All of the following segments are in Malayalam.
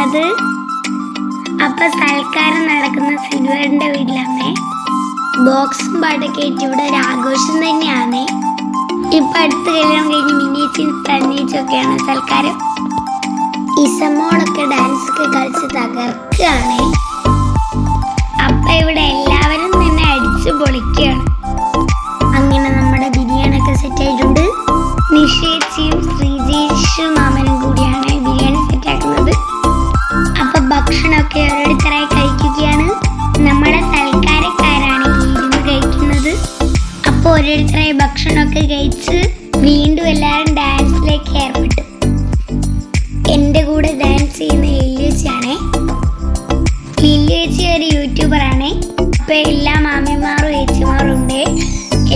ഇരിക്കുന്നത് അപ്പൊ സൽക്കാരം നടക്കുന്ന സിൽവറിന്റെ വീട്ടിലാണേ ബോക്സും പാട്ടൊക്കെ ആയിട്ട് ഇവിടെ ഒരു ആഘോഷം തന്നെയാണ്. ഇപ്പൊ അടുത്ത് കല്യാണം കഴിഞ്ഞ് മിനിച്ചും തന്നീച്ചും ഒക്കെയാണ് സൽക്കാരം. ഇസമോളൊക്കെ ഡാൻസ് ഒക്കെ അപ്പൊ ഓരോരുത്തരായി ഭക്ഷണമൊക്കെ കഴിച്ച് വീണ്ടും എല്ലാവരും ഡാൻസിലേക്ക് ഏർപ്പെട്ടു. എന്റെ കൂടെ ഡാൻസ് ചെയ്യുന്ന ലില്ലിച്ചാണേ ലില്ലിയേച്ചി ഒരു യൂട്യൂബറാണ് ഇപ്പൊ എല്ലാ മാമിമാരും ഏച്ചിമാരും ഉണ്ട്.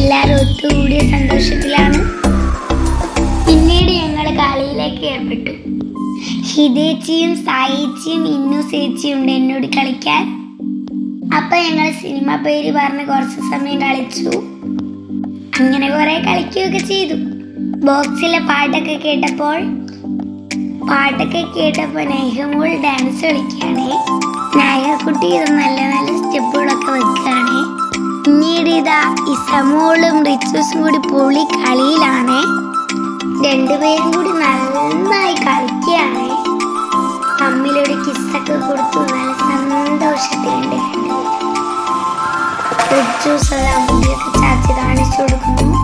എല്ലാവരും ഒത്തുകൂടിയ സന്തോഷത്തിലാണ്. പിന്നീട് ഞങ്ങൾ കളിയിലേക്ക് ഏർപ്പെട്ടു. ഹിതേച്ചിയും സായിച്ചിയും ഇന്നു ചേച്ചിയും ഉണ്ട് എന്നോട് കളിക്കാൻ. അപ്പൊ ഞങ്ങൾ സിനിമ പേര് പറഞ്ഞ് കുറച്ച് സമയം കളിച്ചു. അങ്ങനെ കുറെ കളിക്കുകയൊക്കെ ചെയ്തു. ബോക്സിലെ പാട്ടൊക്കെ കേട്ടപ്പോൾ പാട്ടൊക്കെ കേട്ടപ്പോൾ നൈഹമോൾ ഡാൻസ് കളിക്കുകയാണേ. നായകക്കുട്ടി ഇത് നല്ല നല്ല സ്റ്റെപ്പുകളൊക്കെ വെക്കുകയാണേ. പിന്നീട് ഇതാ ഇസമോളും റിച്ചൂസും കൂടി പൊളി കളിയിലാണ്. രണ്ടുപേരും കൂടി നന്നായി കളിക്കുകയാണ്. തമ്മിലൊരു കിസ്സൊക്കെ കൊടുത്തു. നല്ല സന്തോഷത്തിലുണ്ട്. റിച്ചൂസ് അതാ മുടിയൊക്കെ ചാച്ച് കാണിച്ചു കൊടുക്കുന്നു.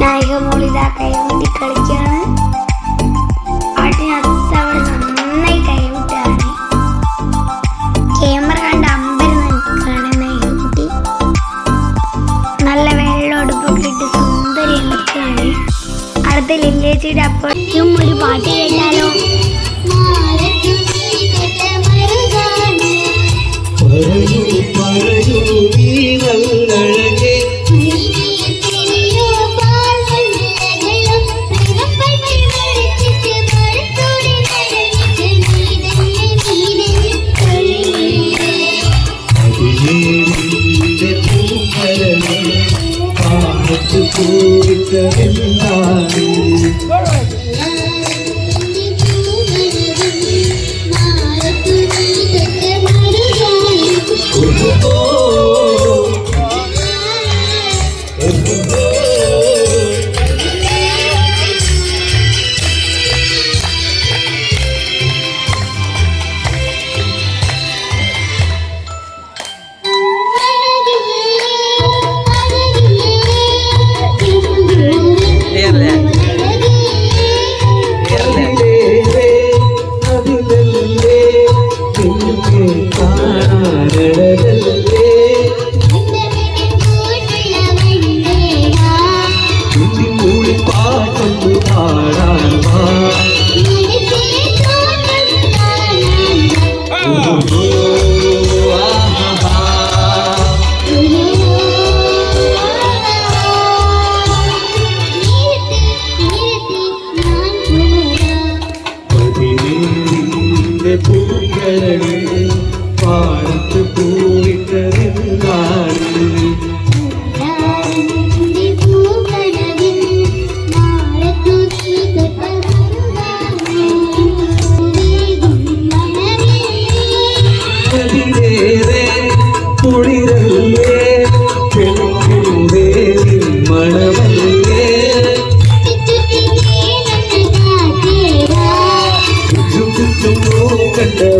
നായിക മോൾ ഇതാ കൈമുട്ടി കളിക്കുകയാണ് പാട്ടിനകത്ത് അവൾ നന്നായി കൈവിട്ടാണ്. ക്യാമറ കണ്ട് അമ്പരം നിൽക്കുകയാണ് നായികക്കുട്ടി. നല്ല വെള്ളമെടുപ്പൊക്കെ ഇട്ട് സുന്ദരി നിൽക്കുകയാണ്. അടുത്ത ലില്ലേച്ചിയുടെ അപ്പോഴേക്കും പാടത്ത്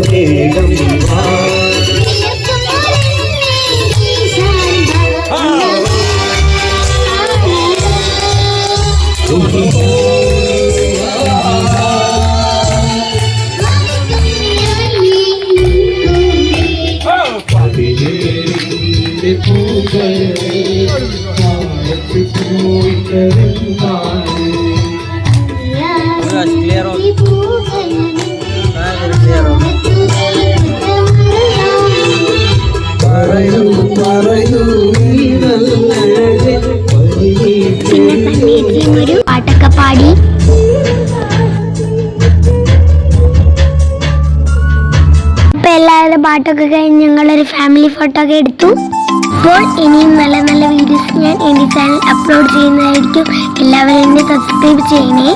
കണ്ട വേഗം വാ പതിനേഴിന്റെ പൂങ്കരളെ പാട്ടൊക്കെ കഴിഞ്ഞ് ഞങ്ങളൊരു ഫാമിലി ഫോട്ടോ ഒക്കെ എടുത്തു. അപ്പോൾ ഇനിയും നല്ല നല്ല വീഡിയോസ് ഞാൻ എന്റെ ചാനൽ അപ്ലോഡ് ചെയ്യുന്നതായിരിക്കും. എല്ലാവരും എന്നെ സബ്സ്ക്രൈബ് ചെയ്യണേ.